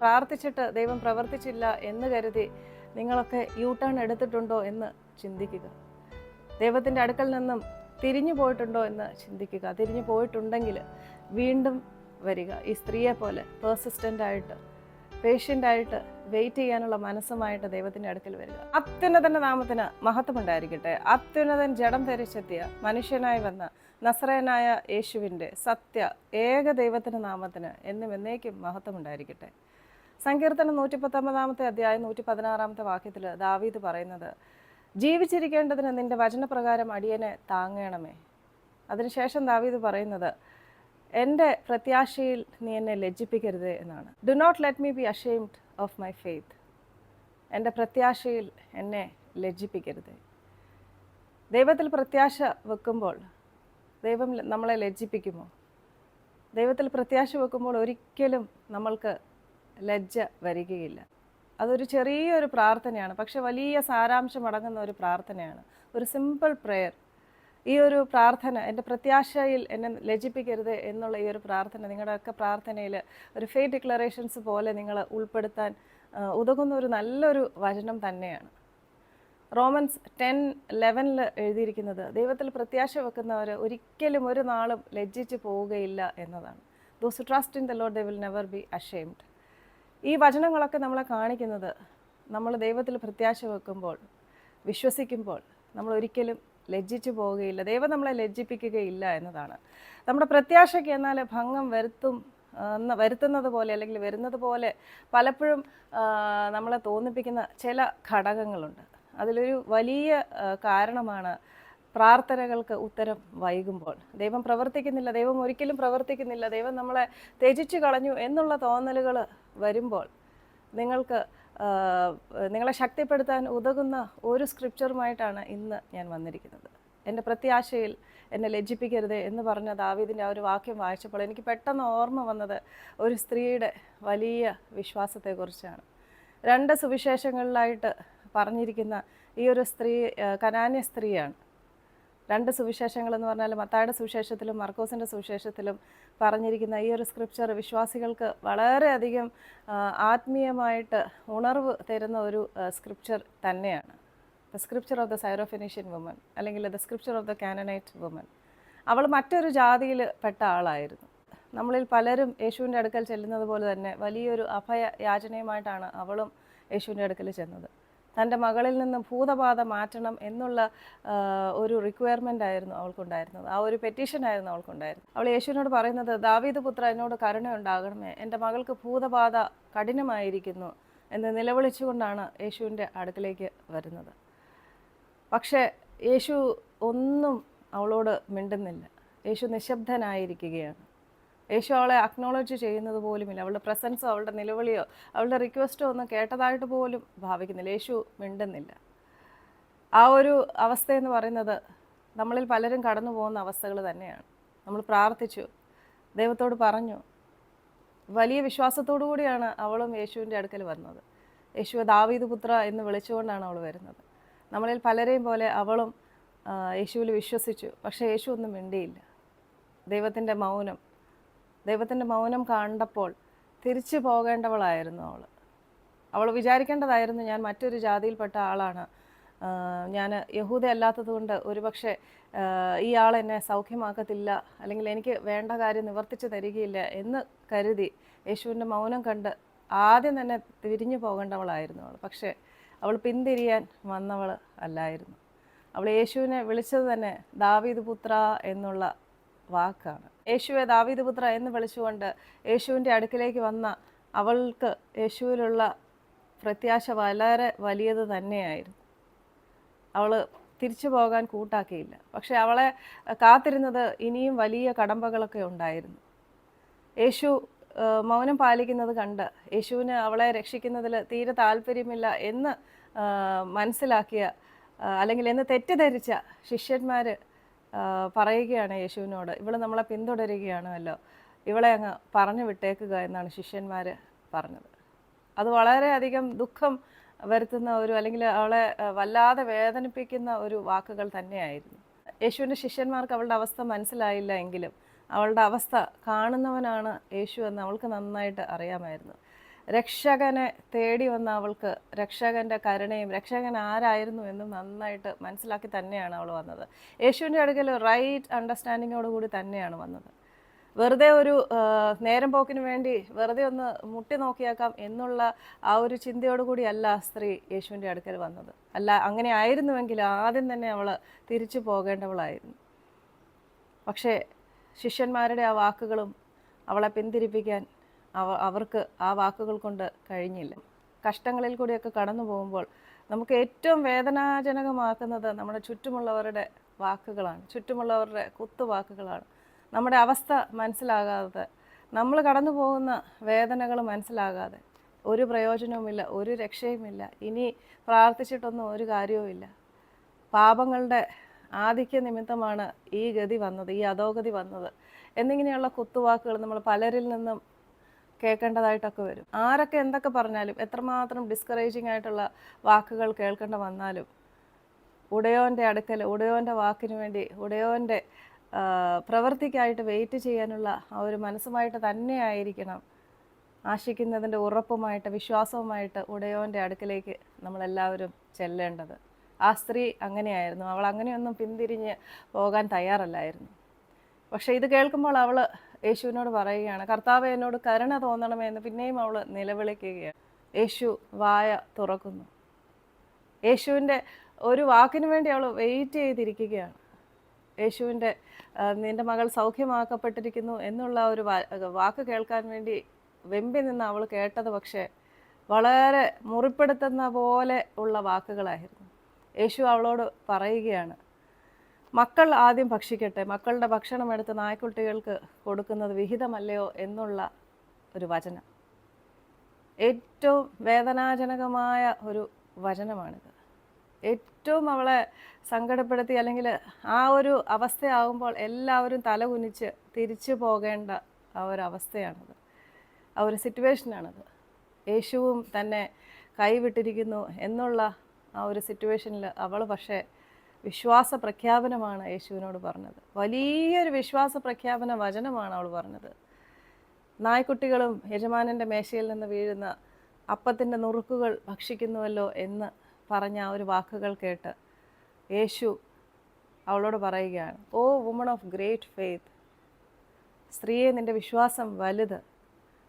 പ്രാർത്ഥിച്ചിട്ട് ദൈവം പ്രവർത്തിച്ചില്ല എന്ന് കരുതി നിങ്ങളൊക്കെ യൂ ടേൺ എടുത്തിട്ടുണ്ടോ എന്ന് ചിന്തിക്കുക. ദൈവത്തിന്റെ അടുക്കൽ നിന്നും തിരിഞ്ഞു പോയിട്ടുണ്ടോ എന്ന് ചിന്തിക്കുക. തിരിഞ്ഞു പോയിട്ടുണ്ടെങ്കിൽ വീണ്ടും വരിക. ഈ സ്ത്രീയെ പോലെ പേഴ്സിസ്റ്റന്റ് ആയിട്ട് പേഷ്യന്റ് ആയിട്ട് വെയിറ്റ് ചെയ്യാനുള്ള മനസ്സുമായിട്ട് ദൈവത്തിന്റെ അടുക്കൽ വരിക. അത്യുന്നതന്റെ നാമത്തിന് മഹത്വമുണ്ടായിരിക്കട്ടെ. അത്യുന്നതൻ ജഡം ധരിച്ചെത്തിയ മനുഷ്യനായി വന്ന നസ്രയനായ യേശുവിന്റെ സത്യ ഏക ദൈവത്തിന്റെ നാമത്തിന് എന്നും എന്നേക്കും മഹത്വമുണ്ടായിരിക്കട്ടെ. സങ്കീർത്തനം നൂറ്റി പത്തൊമ്പതാമത്തെ അധ്യായം നൂറ്റി പതിനാറാമത്തെ വാക്യത്തിൽ ദാവീദ് പറയുന്നത് ജീവിച്ചിരിക്കേണ്ടതിന് നിന്റെ വചനപ്രകാരം അടിയനെ താങ്ങണമേ. അതിനുശേഷം ദാവീദ് പറയുന്നത് എന്റെ പ്രത്യാശയിൽ നീ എന്നെ ലജ്ജിപ്പിക്കരുത് എന്നാണ്. Do not let me be ashamed of my faith എന്റെ പ്രത്യാശയിൽ എന്നെ ലജ്ജിപ്പിക്കരുത്. ദൈവത്തിൽ പ്രത്യാശ വെക്കുമ്പോൾ ദൈവം നമ്മളെ ലജ്ജിപ്പിക്കുമോ? ദൈവത്തിൽ പ്രത്യാശ വെക്കുമ്പോൾ ഒരിക്കലും നമ്മൾക്ക് ലജ്ജ വരികയില്ല. അതൊരു ചെറിയൊരു പ്രാർത്ഥനയാണ്. പക്ഷെ വലിയ സാരാംശം അടങ്ങുന്ന ഒരു പ്രാർത്ഥനയാണ്. ഒരു സിമ്പിൾ പ്രെയർ ഈ ഒരു പ്രാർത്ഥന എന്റെ പ്രത്യാശയിൽ എന്നെ ലജ്ജിപ്പിക്കരുത് എന്നുള്ള ഈ ഒരു പ്രാർത്ഥന നിങ്ങളുടെയൊക്കെ പ്രാർത്ഥനയിൽ ഒരു ഫേ ഡിക്ലറേഷൻസ് പോലെ നിങ്ങൾ ഉൾപ്പെടുത്താൻ ഉതകുന്ന ഒരു നല്ലൊരു വചനം തന്നെയാണ്. റോമൻസ് ടെൻ ലെവനിൽ എഴുതിയിരിക്കുന്നത് ദൈവത്തിൽ പ്രത്യാശ വെക്കുന്നവർ ഒരിക്കലും ഒരു നാളും ലജ്ജിച്ച് പോവുകയില്ല എന്നതാണ്. Those trust in the lord they will never be ashamed ഈ വചനങ്ങളൊക്കെ നമ്മളെ കാണിക്കുന്നത് നമ്മൾ ദൈവത്തിൽ പ്രത്യാശ വെക്കുമ്പോൾ വിശ്വസിക്കുമ്പോൾ നമ്മൾ ഒരിക്കലും ലജ്ജിച്ചു പോവുകയില്ല. ദൈവം നമ്മളെ ലജ്ജിപ്പിക്കുകയില്ല എന്നതാണ്. നമ്മുടെ പ്രത്യാശയ്ക്ക് എന്നാൽ ഭംഗം വരുത്തും വരുത്തുന്നത് പോലെ അല്ലെങ്കിൽ വരുന്നത് പോലെ പലപ്പോഴും നമ്മളെ തോന്നിപ്പിക്കുന്ന ചില ഘടകങ്ങളുണ്ട്. അതിലൊരു വലിയ കാരണമാണ് പ്രാർത്ഥനകൾക്ക് ഉത്തരം വൈകുമ്പോൾ. ദൈവം പ്രവർത്തിക്കുന്നില്ല ദൈവം ഒരിക്കലും പ്രവർത്തിക്കുന്നില്ല ദൈവം നമ്മളെ ത്യജിച്ചു കളഞ്ഞു എന്നുള്ള തോന്നലുകൾ വരുമ്പോൾ നിങ്ങൾക്ക് നിങ്ങളെ ശക്തിപ്പെടുത്താൻ ഉതകുന്ന ഒരു സ്ക്രിപ്ചറുമായിട്ടാണ് ഇന്ന് ഞാൻ വന്നിരിക്കുന്നത്. എന്റെ പ്രത്യാശയിൽ എന്നെ ലജ്ജിപ്പിക്കരുത് എന്ന് പറഞ്ഞ ദാവീദിന്റെ ആ ഒരു വാക്യം വായിച്ചപ്പോൾ എനിക്ക് പെട്ടെന്ന് ഓർമ്മ വന്നത് ഒരു സ്ത്രീയുടെ വലിയ വിശ്വാസത്തെക്കുറിച്ചാണ്. രണ്ട് സുവിശേഷങ്ങളിലായിട്ട് പറഞ്ഞിരിക്കുന്ന ഈ ഒരു സ്ത്രീ കനാന്യ സ്ത്രീയാണ്. രണ്ട് സുവിശേഷങ്ങൾ എന്ന് പറഞ്ഞാൽ മത്തായുടെ സുവിശേഷത്തിലും മർക്കോസിന്റെ സുവിശേഷത്തിലും പറഞ്ഞിരിക്കുന്ന ഈ ഒരു സ്ക്രിപ്ചർ വിശ്വാസികൾക്ക് വളരെയധികം ആത്മീയമായിട്ട് ഉണർവ് തരുന്ന ഒരു സ്ക്രിപ്ചർ തന്നെയാണ്. The scripture of the Syrophoenician woman അല്ലെങ്കിൽ the scripture of the Canaanite woman അവൾ മറ്റൊരു ജാതിയിൽ പെട്ട ആളായിരുന്നു. നമ്മളിൽ പലരും യേശുവിന്റെ അടുക്കൽ ചെല്ലുന്നത് പോലെ തന്നെ വലിയൊരു അഭയ യാചനയുമായിട്ടാണ് അവളും യേശുവിന്റെ അടുക്കൽ ചെന്നത്. തന്റെ മകളിൽ നിന്ന് ഭൂതബാധ മാറ്റണം എന്നുള്ള ഒരു റിക്വയർമെന്റ് ആയിരുന്നു അവൾക്കുണ്ടായിരുന്നത്. ആ ഒരു പെറ്റീഷൻ ആയിരുന്നു അവൾക്കുണ്ടായിരുന്നത്. അവൾ യേശുവിനോട് പറയുന്നത് ദാവീദ് പുത്ര എന്നോട് കരുണയുണ്ടാകണമേ എന്റെ മകൾക്ക് ഭൂതബാധ കഠിനമായിരിക്കുന്നു എന്ന് നിലവിളിച്ചുകൊണ്ടാണ് യേശുവിന്റെ അടുക്കലേക്ക് വരുന്നത്. പക്ഷേ യേശു ഒന്നും അവളോട് മിണ്ടുന്നില്ല. യേശു നിശബ്ദനായിരിക്കുകയാണ്. യേശു അവളെ അക്നോളജ് ചെയ്യുന്നത് പോലുമില്ല. അവളുടെ പ്രസൻസോ അവളുടെ നിലവിളിയോ അവളുടെ റിക്വസ്റ്റോ ഒന്നും കേട്ടതായിട്ട് പോലും ഭാവിക്കുന്നില്ല. യേശു മിണ്ടുന്നില്ല. ആ ഒരു അവസ്ഥയെന്ന് പറയുന്നത് നമ്മളിൽ പലരും കടന്നു പോകുന്ന അവസ്ഥകൾ തന്നെയാണ്. നമ്മൾ പ്രാർത്ഥിച്ചു. ദൈവത്തോട് പറഞ്ഞു. വലിയ വിശ്വാസത്തോടു കൂടിയാണ് അവളും യേശുവിന്റെ അടുക്കൽ വന്നത്. യേശു ദാവീദ് പുത്ര എന്ന് വിളിച്ചുകൊണ്ടാണ് അവൾ വരുന്നത്. നമ്മളിൽ പലരെയും പോലെ അവളും യേശുവിൽ വിശ്വസിച്ചു. പക്ഷേ യേശു ഒന്നും മിണ്ടിയില്ല. ദൈവത്തിന്റെ മൗനം ദൈവത്തിന്റെ മൗനം കണ്ടപ്പോൾ തിരിച്ചു പോകേണ്ടവളായിരുന്നു അവൾ അവൾ വിചാരിക്കേണ്ടതായിരുന്നു ഞാൻ മറ്റൊരു ജാതിയിൽപ്പെട്ട ആളാണ്. ഞാൻ യഹൂദ അല്ലാത്തത് കൊണ്ട് ഒരുപക്ഷെ ഈ ആൾ എന്നെ സൗഖ്യമാക്കത്തില്ല അല്ലെങ്കിൽ എനിക്ക് വേണ്ട കാര്യം നിവർത്തിച്ചു തരികയില്ല എന്ന് കരുതി യേശുവിന്റെ മൗനം കണ്ട് ആദ്യം തന്നെ തിരിഞ്ഞു പോകേണ്ടവളായിരുന്നു അവൾ. പക്ഷേ അവൾ പിന്തിരിയാൻ വന്നവൾ അല്ലായിരുന്നു. അവൾ യേശുവിനെ വിളിച്ചത് തന്നെ ദാവീദ് പുത്ര എന്നുള്ള വാക്കാണ്. യേശുവെ ദാവീദുപുത്ര എന്ന് വിളിച്ചുകൊണ്ട് യേശുവിന്റെ അടുക്കിലേക്ക് വന്ന അവൾക്ക് യേശുവിലുള്ള പ്രത്യാശ വളരെ വലിയത് തന്നെയായിരുന്നു. അവൾ തിരിച്ചു പോകാൻ കൂട്ടാക്കിയില്ല. പക്ഷെ അവളെ കാത്തിരുന്നത് ഇനിയും വലിയ കടമ്പകളൊക്കെ ഉണ്ടായിരുന്നു. യേശു മൗനം പാലിക്കുന്നത് കണ്ട് യേശുവിന് അവളെ രക്ഷിക്കുന്നതിൽ തീരെ താല്പര്യമില്ല എന്ന് മനസ്സിലാക്കിയ അല്ലെങ്കിൽ എന്ന് തെറ്റിദ്ധരിച്ച ശിഷ്യന്മാർ പറയുകയാണ് യേശുവിനോട്. ഇവൾ നമ്മളെ പിന്തുടരുകയാണല്ലോ. ഇവളെ അങ്ങ് പറഞ്ഞു വിട്ടേക്കുക എന്നാണ് ശിഷ്യന്മാർ പറഞ്ഞത്. അത് വളരെയധികം ദുഃഖം വരുത്തുന്ന ഒരു അല്ലെങ്കിൽ അവളെ വല്ലാതെ വേദനിപ്പിക്കുന്ന ഒരു വാക്കുകൾ തന്നെയായിരുന്നു. യേശുവിന്റെ ശിഷ്യന്മാർക്ക് അവളുടെ അവസ്ഥ മനസ്സിലായില്ല എങ്കിലും അവളുടെ അവസ്ഥ കാണുന്നവനാണ് യേശു എന്ന് അവൾക്ക് നന്നായിട്ട് അറിയാമായിരുന്നു. രക്ഷകനെ തേടി വന്ന അവൾക്ക് രക്ഷകന്റെ കരുണയും രക്ഷകൻ ആരായിരുന്നു എന്നും നന്നായിട്ട് മനസ്സിലാക്കി തന്നെയാണ് അവൾ വന്നത്. യേശുവിന്റെ അടുക്കൽ റൈറ്റ് അണ്ടർസ്റ്റാൻഡിങ്ങോടുകൂടി തന്നെയാണ് വന്നത്. വെറുതെ ഒരു നേരം പോക്കിന് വേണ്ടി വെറുതെ ഒന്ന് മുട്ടി നോക്കിയാക്കാം എന്നുള്ള ആ ഒരു ചിന്തയോടു കൂടിയല്ല ആ സ്ത്രീ യേശുവിന്റെ അടുക്കൽ വന്നത്. അല്ല അങ്ങനെ ആയിരുന്നുവെങ്കിൽ ആദ്യം തന്നെ അവൾ തിരിച്ചു പോകേണ്ടവളായിരുന്നു. പക്ഷേ ശിഷ്യന്മാരുടെ ആ വാക്കുകളും അവളെ പിന്തിരിപ്പിക്കാൻ അവർക്ക് ആ വാക്കുകൾ കൊണ്ട് കഴിഞ്ഞില്ല. കഷ്ടങ്ങളിൽ കൂടിയൊക്കെ കടന്നു പോകുമ്പോൾ നമുക്ക് ഏറ്റവും വേദനാജനകമാക്കുന്നത് നമ്മുടെ ചുറ്റുമുള്ളവരുടെ വാക്കുകളാണ്. ചുറ്റുമുള്ളവരുടെ കുത്തുവാക്കുകളാണ് നമ്മുടെ അവസ്ഥ മനസ്സിലാകാതെ നമ്മൾ കടന്നു പോകുന്ന വേദനകൾ മനസ്സിലാകാതെ ഒരു പ്രയോജനവുമില്ല ഒരു രക്ഷയുമില്ല ഇനി പ്രാർത്ഥിച്ചിട്ടൊന്നും ഒരു കാര്യവുമില്ല. പാപങ്ങളുടെ ആധിക്യ നിമിത്തമാണ് ഈ ഗതി വന്നത് ഈ അധോഗതി വന്നത്. എന്നിങ്ങനെയുള്ള കുത്തുവാക്കുകൾ നമ്മൾ പലരിൽ നിന്നും കേൾക്കേണ്ടതായിട്ടൊക്കെ വരും. ആരൊക്കെ എന്തൊക്കെ പറഞ്ഞാലും എത്രമാത്രം ഡിസ്കറേജിങ് ആയിട്ടുള്ള വാക്കുകൾ കേൾക്കേണ്ട വന്നാലും ഉടയോന്റെ അടുക്കൽ ഉടയോന്റെ വാക്കിന് വേണ്ടി ഉടയോന്റെ പ്രവൃത്തിക്കായിട്ട് വെയിറ്റ് ചെയ്യാനുള്ള ആ ഒരു മനസ്സുമായിട്ട് തന്നെയായിരിക്കണം ആശിക്കുന്നതിന്റെ ഉറപ്പുമായിട്ട് വിശ്വാസവുമായിട്ട് ഉടയോന്റെ അടുക്കലേക്ക് നമ്മളെല്ലാവരും ചെല്ലേണ്ടത്. ആ സ്ത്രീ അങ്ങനെയായിരുന്നു. അവൾ അങ്ങനെയൊന്നും പിന്തിരിഞ്ഞ് പോകാൻ തയ്യാറല്ലായിരുന്നു. പക്ഷേ ഇത് കേൾക്കുമ്പോൾ അവൾ യേശുവിനോട് പറയുകയാണ് കർത്താവ് എന്നോട് കരുണ തോന്നണമെന്ന് പിന്നെയും അവൾ നിലവിളിക്കുകയാണ്. യേശു വായ തുറക്കുന്നു. യേശുവിന്റെ ഒരു വാക്കിന് വേണ്ടി അവൾ വെയിറ്റ് ചെയ്തിരിക്കുകയാണ്. യേശുവിന്റെ നിന്റെ മകൾ സൗഖ്യമാക്കപ്പെട്ടിരിക്കുന്നു എന്നുള്ള ഒരു വാക്ക് കേൾക്കാൻ വേണ്ടി വെമ്പി നിന്ന് അവൾ കേട്ടത് പക്ഷേ വളരെ മുറിപ്പെടുത്തുന്ന പോലെ ഉള്ള വാക്കുകളായിരുന്നു. യേശു അവളോട് പറയുകയാണ് മക്കൾ ആദ്യം ഭക്ഷിക്കട്ടെ. മക്കളുടെ ഭക്ഷണം എടുത്ത് നായ്ക്കുട്ടികൾക്ക് കൊടുക്കുന്നത് വിഹിതമല്ലയോ എന്നുള്ള ഒരു വചനം. ഏറ്റവും വേദനാജനകമായ ഒരു വചനമാണിത്. ഏറ്റവും അവളെ സങ്കടപ്പെടുത്തി അല്ലെങ്കിൽ ആ ഒരു അവസ്ഥയാകുമ്പോൾ എല്ലാവരും തല കുനിച്ച് തിരിച്ചു പോകേണ്ട ആ ഒരു അവസ്ഥയാണത്. ആ ഒരു സിറ്റുവേഷനാണത്. യേശുവും തന്നെ കൈവിട്ടിരിക്കുന്നു എന്നുള്ള ആ ഒരു സിറ്റുവേഷനിൽ അവൾ പക്ഷേ വിശ്വാസ പ്രഖ്യാപനമാണ് യേശുവിനോട് പറഞ്ഞത്. വലിയൊരു വിശ്വാസ പ്രഖ്യാപന വചനമാണ് അവൾ പറഞ്ഞത്. നായ്ക്കുട്ടികളും യജമാനന്റെ മേശയിൽ നിന്ന് വീഴുന്ന അപ്പത്തിന്റെ നുറുക്കുകൾ ഭക്ഷിക്കുന്നുവല്ലോ എന്ന് പറഞ്ഞ ആ ഒരു വാക്കുകൾ കേട്ട് യേശു അവളോട് പറയുകയാണ് O woman of great faith സ്ത്രീയെ നിന്റെ വിശ്വാസം വലുത്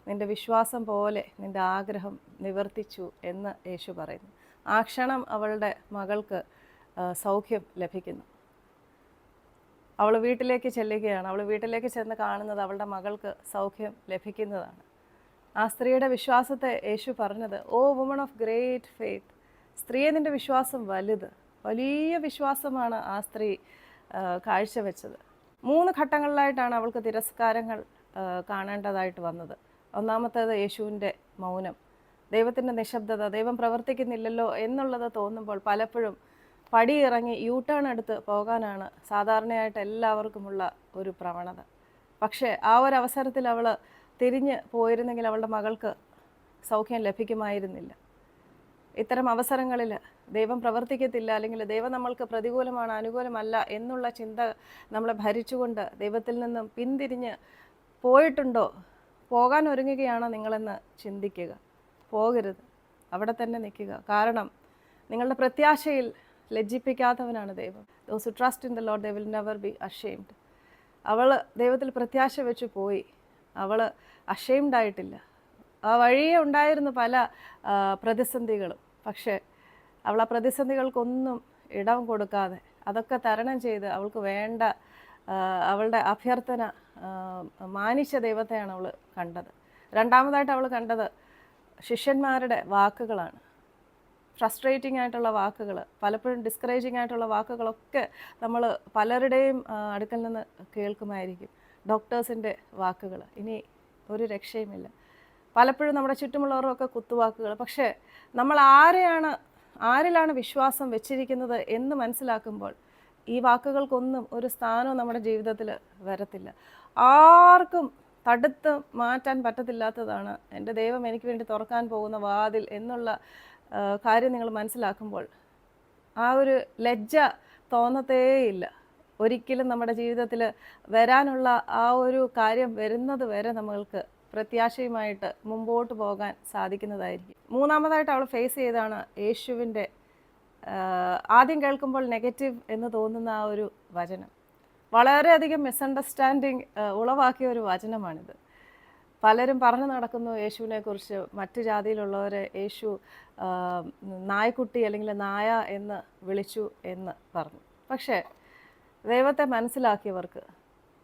നിന്റെ വിശ്വാസം പോലെ നിന്റെ ആഗ്രഹം നിവർത്തിച്ചു എന്ന് യേശു പറയുന്നു. ആ ക്ഷണം അവളുടെ മകൾക്ക് സൗഖ്യം ലഭിക്കുന്നു. അവൾ വീട്ടിലേക്ക് ചെല്ലുകയാണ്. അവൾ വീട്ടിലേക്ക് ചെന്ന് കാണുന്നത് അവളുടെ മകൾക്ക് സൗഖ്യം ലഭിക്കുന്നതാണ്. ആ സ്ത്രീയുടെ വിശ്വാസത്തെ യേശു പറഞ്ഞത് O woman of great faith സ്ത്രീയെ നിന്റെ വിശ്വാസം വലുത്. വലിയ വിശ്വാസമാണ് ആ സ്ത്രീ കാഴ്ചവെച്ചത്. മൂന്ന് ഘട്ടങ്ങളിലായിട്ടാണ് അവൾക്ക് തിരസ്കാരങ്ങൾ കാണേണ്ടതായിട്ട് വന്നത്. ഒന്നാമത്തേത് യേശുവിന്റെ മൗനം. ദൈവത്തിന്റെ നിശബ്ദത ദൈവം പ്രവർത്തിക്കുന്നില്ലല്ലോ എന്നുള്ളത് തോന്നുമ്പോൾ പലപ്പോഴും പടിയിറങ്ങി യൂ ടേൺ എടുത്ത് പോകാനാണ് സാധാരണയായിട്ട് എല്ലാവർക്കുമുള്ള ഒരു പ്രവണത. പക്ഷേ ആ ഒരു അവസരത്തിൽ അവൾ തിരിഞ്ഞ് പോയിരുന്നെങ്കിൽ അവളുടെ മകൾക്ക് സൗഖ്യം ലഭിക്കുമായിരുന്നില്ല. ഇത്തരം അവസരങ്ങളിൽ ദൈവം പ്രവർത്തിക്കത്തില്ല അല്ലെങ്കിൽ ദൈവം നമ്മൾക്ക് പ്രതികൂലമാണ് അനുകൂലമല്ല എന്നുള്ള ചിന്ത നമ്മളെ ഭരിച്ചുകൊണ്ട് ദൈവത്തിൽ നിന്നും പിന്തിരിഞ്ഞ് പോയിട്ടുണ്ടോ? പോകാൻ ഒരുങ്ങുകയാണോ നിങ്ങളെന്ന് ചിന്തിക്കുക. പോകരുത്. അവിടെ തന്നെ നിൽക്കുക. കാരണം നിങ്ങളുടെ പ്രത്യാശയിൽ ലജ്ജിപ്പിക്കാത്തവനാണ് ദൈവം. Those trust in the lord they will never be ashamed അവൾ ദൈവത്തിൽ പ്രത്യാശ വെച്ച് പോയി. അവൾ അഷെയിംഡ് ആയിട്ടില്ല. ആ വഴിയെ ഉണ്ടായിരുന്നു പല പ്രതിസന്ധികളും. പക്ഷേ അവൾ ആ പ്രതിസന്ധികൾക്കൊന്നും ഇടം കൊടുക്കാതെ അതൊക്കെ തരണം ചെയ്ത് അവൾക്ക് വേണ്ട അവളുടെ അഭ്യർത്ഥന മാനിച്ച ദൈവത്തെയാണ് അവൾ കണ്ടത്. രണ്ടാമതായിട്ട് അവൾ കണ്ടത് ശിഷ്യന്മാരുടെ വാക്കുകളാണ്. ഫ്രസ്ട്രേറ്റിംഗ് ആയിട്ടുള്ള വാക്കുകൾ പലപ്പോഴും ഡിസ്കറേജിങ് ആയിട്ടുള്ള വാക്കുകളൊക്കെ നമ്മൾ പലരുടെയും അടുക്കൽ നിന്ന് കേൾക്കുമായിരിക്കും. ഡോക്ടേഴ്സിന്റെ വാക്കുകൾ. ഇനി ഒരു രക്ഷയുമില്ല. പലപ്പോഴും നമ്മുടെ ചുറ്റുമുള്ളവരൊക്കെ കുത്തുവാക്കുകൾ. പക്ഷേ നമ്മൾ ആരെയാണ് ആരിലാണ് വിശ്വാസം വെച്ചിരിക്കുന്നത് എന്ന് മനസ്സിലാക്കുമ്പോൾ ഈ വാക്കുകൾക്കൊന്നും ഒരു സ്ഥാനവും നമ്മുടെ ജീവിതത്തിൽ വരത്തില്ല. ആർക്കും തടുത്ത് മാറ്റാൻ പറ്റത്തില്ലാത്തതാണ് എന്റെ ദൈവം എനിക്ക് വേണ്ടി തുറക്കാൻ പോകുന്ന വാതിൽ എന്നുള്ള കാര്യം നിങ്ങൾ മനസ്സിലാക്കുമ്പോൾ ആ ഒരു ലജ്ജ തോന്നത്തേയില്ല. ഒരിക്കലും നമ്മുടെ ജീവിതത്തിൽ വരാനുള്ള ആ ഒരു കാര്യം വരുന്നത് വരെ നമ്മൾക്ക് പ്രത്യാശയുമായിട്ട് മുമ്പോട്ട് പോകാൻ സാധിക്കുന്നതായിരിക്കും. മൂന്നാമതായിട്ട് അവൾ ഫേസ് ചെയ്താണ് യേശുവിന്റെ ആദ്യം കേൾക്കുമ്പോൾ നെഗറ്റീവ് എന്ന് തോന്നുന്ന ആ ഒരു വചനം. വളരെയധികം മിസ്അണ്ടർസ്റ്റാൻഡിങ് ഉളവാക്കിയ ഒരു വചനമാണിത്. പലരും പറഞ്ഞു നടക്കുന്നു യേശുവിനെ കുറിച്ച് മറ്റു ജാതിയിലുള്ളവരെ യേശു നായ്ക്കുട്ടി അല്ലെങ്കിൽ നായ എന്ന് വിളിച്ചു എന്ന് പറഞ്ഞു. പക്ഷേ ദൈവത്തെ മനസ്സിലാക്കിയവർക്ക്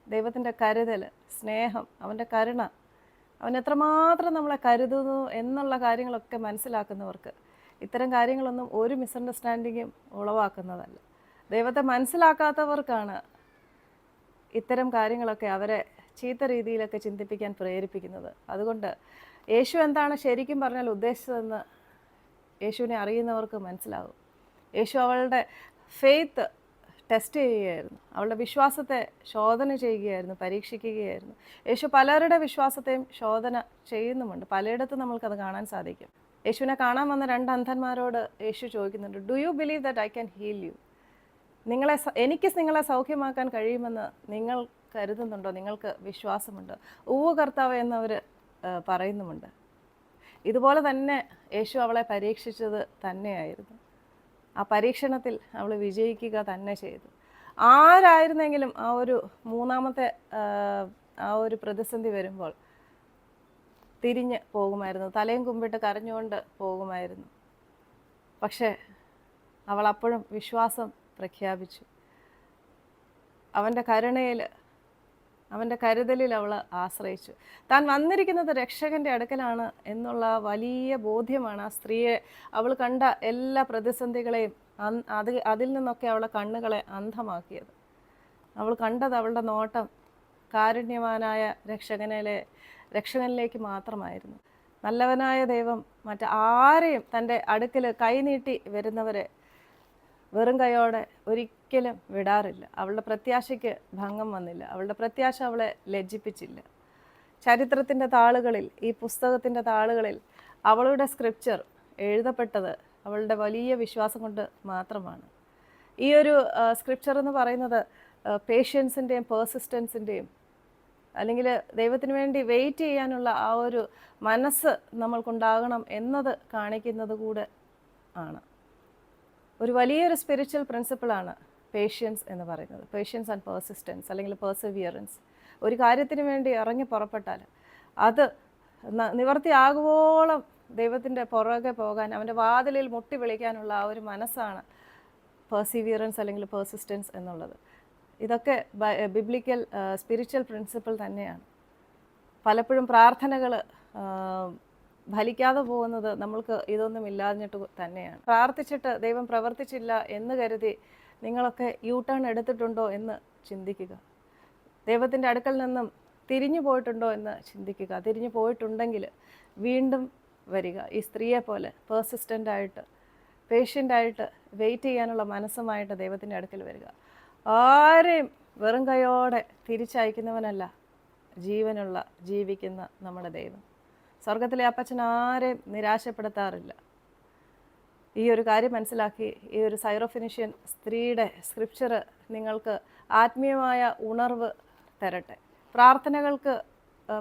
ദൈവത്തിന്റെ കരുതൽ സ്നേഹം അവന്റെ കരുണ അവൻ എത്രമാത്രം നമ്മളെ കരുതുന്നു എന്നുള്ള കാര്യങ്ങളൊക്കെ മനസ്സിലാക്കുന്നവർക്ക് ഇത്തരം കാര്യങ്ങളൊന്നും ഒരു മിസ്അണ്ടർസ്റ്റാൻഡിങ്ങും ഉളവാക്കുന്നതല്ല. ദൈവത്തെ മനസ്സിലാക്കാത്തവർക്കാണ് ഇത്തരം കാര്യങ്ങളൊക്കെ അവരെ ചീത്ത രീതിയിലൊക്കെ ചിന്തിപ്പിക്കാൻ പ്രേരിപ്പിക്കുന്നത്. അതുകൊണ്ട് യേശു എന്താണ് ശരിക്കും പറഞ്ഞാൽ ഉദ്ദേശിച്ചതെന്ന് യേശുവിനെ അറിയുന്നവർക്ക് മനസ്സിലാകും യേശു അവളുടെ ഫെയ്ത്ത് ടെസ്റ്റ് ചെയ്യുകയായിരുന്നു. അവളുടെ വിശ്വാസത്തെ ശോധന ചെയ്യുകയായിരുന്നു പരീക്ഷിക്കുകയായിരുന്നു. യേശു പലരുടെ വിശ്വാസത്തെയും ശോധന ചെയ്യുന്നുമുണ്ട്. പലയിടത്തും നമ്മൾക്കത് കാണാൻ സാധിക്കും. യേശുവിനെ കാണാൻ വന്ന രണ്ട് അന്ധന്മാരോട് യേശു ചോദിക്കുന്നുണ്ട് do you believe that I can heal you നിങ്ങളെ എനിക്ക് നിങ്ങളെ സൗഖ്യമാക്കാൻ കഴിയുമെന്ന് നിങ്ങൾ കരുതുന്നുണ്ടോ? നിങ്ങൾക്ക് വിശ്വാസമുണ്ട്? ഉവ്വ് കർത്താവ് എന്നവർ പറയുന്നുമുണ്ട്. ഇതുപോലെ തന്നെ യേശു അവളെ പരീക്ഷിച്ചത് തന്നെയായിരുന്നു. ആ പരീക്ഷണത്തിൽ അവൾ വിജയിക്കുക തന്നെ ചെയ്തു. ആരായിരുന്നെങ്കിലും ആ ഒരു മൂന്നാമത്തെ ആ, ഒരു പ്രതിസന്ധി വരുമ്പോൾ തിരിഞ്ഞ് പോകുമായിരുന്നു. തലയും കുമ്പിട്ട് കരഞ്ഞുകൊണ്ട് പോകുമായിരുന്നു. പക്ഷേ അവൾ അപ്പോഴും വിശ്വാസം പ്രഖ്യാപിച്ചു. അവന്റെ കരുണയിൽ അവന്റെ കരുതലിൽ അവൾ ആശ്രയിച്ചു. താൻ വന്നിരിക്കുന്നത് രക്ഷകന്റെ അടുക്കലാണ് എന്നുള്ള വലിയ ബോധ്യമാണ് ആ സ്ത്രീയെ അവൾ കണ്ട എല്ലാ പ്രതിസന്ധികളെയും അത് അതിൽ നിന്നൊക്കെ അവളെ കണ്ണുകളെ അന്ധമാക്കിയത്. അവൾ കണ്ടത് അവളുടെ നോട്ടം കാരുണ്യവാനായ രക്ഷകനിലെ രക്ഷകനിലേക്ക് മാത്രമായിരുന്നു. നല്ലവനായ ദൈവം മറ്റാരെയും തന്റെ അടുക്കൽ കൈനീട്ടി വരുന്നവരെ വെറും കൈയോടെ ഒരിക്കലും വിടാറില്ല. അവളുടെ പ്രത്യാശയ്ക്ക് ഭംഗം വന്നില്ല. അവളുടെ പ്രത്യാശ അവളെ ലജ്ജിപ്പിച്ചില്ല. ചരിത്രത്തിന്റെ താളുകളിൽ ഈ പുസ്തകത്തിന്റെ താളുകളിൽ അവളുടെ സ്ക്രിപ്ചർ എഴുതപ്പെട്ടത് അവളുടെ വലിയ വിശ്വാസം കൊണ്ട് മാത്രമാണ്. ഈ ഒരു സ്ക്രിപ്ചർ എന്ന് പറയുന്നത് പേഷ്യൻസിന്റെയും പേഴ്സിസ്റ്റൻസിന്റെയും അല്ലെങ്കിൽ ദൈവത്തിന് വേണ്ടി വെയിറ്റ് ചെയ്യാനുള്ള ആ ഒരു മനസ്സ് നമ്മൾക്കുണ്ടാകണം എന്നത് കാണിക്കുന്നത് കൂടെ ആണ്. ഒരു വലിയൊരു സ്പിരിച്വൽ പ്രിൻസിപ്പിളാണ് പേഷ്യൻസ് എന്ന് പറയുന്നത്. പേഷ്യൻസ് ആൻഡ് പേഴ്സിസ്റ്റൻസ് അല്ലെങ്കിൽ പേഴ്സവിയറൻസ് ഒരു കാര്യത്തിന് വേണ്ടി ഇറങ്ങി പുറപ്പെട്ടാൽ അത് നിവർത്തിയാകുവോളം ദൈവത്തിന്റെ പുറകെ പോകാൻ അവന്റെ വാതിലിൽ മുട്ടി വിളിക്കാനുള്ള ആ ഒരു മനസ്സാണ് പേഴ്സിവിയറൻസ് അല്ലെങ്കിൽ പേഴ്സിസ്റ്റൻസ് എന്നുള്ളത്. ഇതൊക്കെ ബിബ്ലിക്കൽ സ്പിരിച്വൽ പ്രിൻസിപ്പിൾ തന്നെയാണ്. പലപ്പോഴും പ്രാർത്ഥനകൾ ഫലിക്കാതെ പോകുന്നത് നമ്മൾക്ക് ഇതൊന്നും ഇല്ലാഞ്ഞിട്ട് തന്നെയാണ്. പ്രാർത്ഥിച്ചിട്ട് ദൈവം പ്രവർത്തിച്ചില്ല എന്ന് കരുതി നിങ്ങളൊക്കെ യൂ ടേൺ എടുത്തിട്ടുണ്ടോ എന്ന് ചിന്തിക്കുക. ദൈവത്തിന്റെ അടുക്കൽ നിന്നും തിരിഞ്ഞു പോയിട്ടുണ്ടോ എന്ന് ചിന്തിക്കുക. തിരിഞ്ഞു പോയിട്ടുണ്ടെങ്കിൽ വീണ്ടും വരിക. ഈ സ്ത്രീയെ പോലെ പേഴ്സിസ്റ്റന്റ് ആയിട്ട് പേഷ്യന്റായിട്ട് വെയിറ്റ് ചെയ്യാനുള്ള മനസ്സുമായിട്ട് ദൈവത്തിന്റെ അടുക്കൽ വരിക. ആരെയും വെറും കൈയോടെ തിരിച്ചയക്കുന്നവനല്ല ജീവനുള്ള ജീവിക്കുന്ന നമ്മുടെ ദൈവം. സ്വർഗത്തിലെ അപ്പച്ചൻ ആരെയും നിരാശപ്പെടുത്താറില്ല. ഈ ഒരു കാര്യം മനസ്സിലാക്കി ഈ ഒരു സൈറോഫിനിഷ്യൻ സ്ത്രീയുടെ സ്ക്രിപ്ചർ നിങ്ങൾക്ക് ആത്മീയമായ ഉണർവ് തരട്ടെ. പ്രാർത്ഥനകൾക്ക്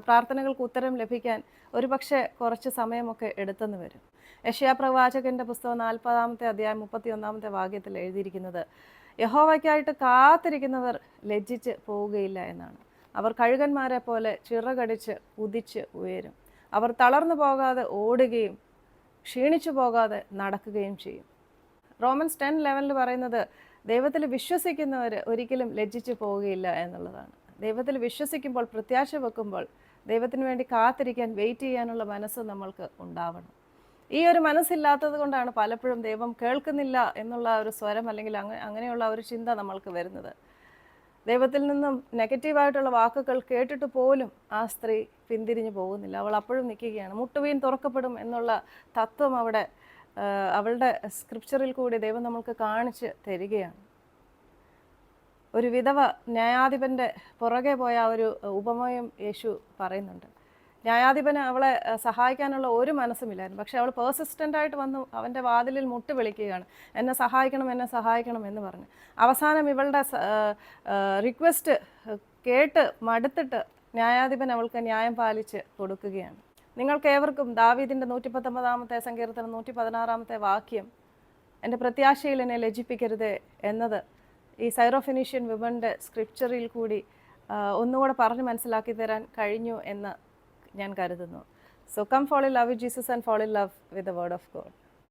പ്രാർത്ഥനകൾക്ക് ഉത്തരം ലഭിക്കാൻ ഒരുപക്ഷെ കുറച്ച് സമയമൊക്കെ എടുത്തെന്ന് വരും. യഷ്യാ പ്രവാചകന്റെ പുസ്തകം നാൽപ്പതാമത്തെ അധ്യായം മുപ്പത്തി ഒന്നാമത്തെ വാക്യത്തിൽ എഴുതിയിരിക്കുന്നത് യഹോവയ്ക്കായിട്ട് കാത്തിരിക്കുന്നവർ ലജ്ജിച്ച് പോവുകയില്ല എന്നാണ്. അവർ കഴുകന്മാരെ പോലെ ചിറകടിച്ച് ഉദിച്ച് ഉയരും. അവർ തളർന്നു പോകാതെ ഓടുകയും ക്ഷീണിച്ചു പോകാതെ നടക്കുകയും ചെയ്യും. റോമൻസ് ടെൻ ലെവലിൽ പറയുന്നത് ദൈവത്തിൽ വിശ്വസിക്കുന്നവർ ഒരിക്കലും ലജ്ജിച്ചു പോവുകയില്ല എന്നുള്ളതാണ്. ദൈവത്തിൽ വിശ്വസിക്കുമ്പോൾ പ്രത്യാശ വെക്കുമ്പോൾ ദൈവത്തിന് വേണ്ടി കാത്തിരിക്കാൻ വെയിറ്റ് ചെയ്യാനുള്ള മനസ്സ് നമ്മൾക്ക് ഉണ്ടാവണം. ഈ ഒരു മനസ്സില്ലാത്തത് കൊണ്ടാണ് പലപ്പോഴും ദൈവം കേൾക്കുന്നില്ല എന്നുള്ള ഒരു സ്വരം അല്ലെങ്കിൽ അങ്ങനെ അങ്ങനെയുള്ള ഒരു ചിന്ത നമ്മൾക്ക് വരുന്നത്. ദൈവത്തിൽ നിന്നും നെഗറ്റീവായിട്ടുള്ള വാക്കുകൾ കേട്ടിട്ട് പോലും ആ സ്ത്രീ പിന്തിരിഞ്ഞു പോകുന്നില്ല. അവൾ അപ്പോഴും നിൽക്കുകയാണ്. മുട്ടുവീൻ തുറക്കപ്പെടും എന്നുള്ള തത്വം അവിടെ അവളുടെ സ്ക്രിപ്ചറിൽ കൂടി ദൈവം നമ്മൾക്ക് കാണിച്ച് തരികയാണ്. ഒരു വിധവ ന്യായാധിപന്റെ പുറകെ പോയ ഒരു ഉപമയും യേശു പറയുന്നുണ്ട്. ന്യായാധിപന് അവളെ സഹായിക്കാനുള്ള ഒരു മനസ്സുമില്ലായിരുന്നു. പക്ഷെ അവൾ പേഴ്സിസ്റ്റന്റ് ആയിട്ട് വന്നു അവന്റെ വാതിലിൽ മുട്ട് വിളിക്കുകയാണ് എന്നെ സഹായിക്കണം എന്നെ സഹായിക്കണം എന്ന് പറഞ്ഞു. അവസാനം ഇവളുടെ റിക്വസ്റ്റ് കേട്ട് മടുത്തിട്ട് ന്യായാധിപൻ അവൾക്ക് ന്യായം പാലിച്ച് കൊടുക്കുകയാണ്. നിങ്ങൾക്ക് ഏവർക്കും ദാവീദിന്റെ നൂറ്റി പത്തൊമ്പതാമത്തെ സങ്കീർത്തനം നൂറ്റി പതിനാറാമത്തെ വാക്യം എന്റെ പ്രത്യാശയിൽ എന്നെ ലജിപ്പിക്കരുത് എന്നത് ഈ സൈറോഫിനീഷ്യൻ വിമന്റെ സ്ക്രിപ്ചറിൽ കൂടി ഒന്നുകൂടെ പറഞ്ഞ് മനസ്സിലാക്കി തരാൻ കഴിഞ്ഞു എന്ന് ഞാൻ കരുതുന്നു. So come follow love Jesus and follow love with the word of God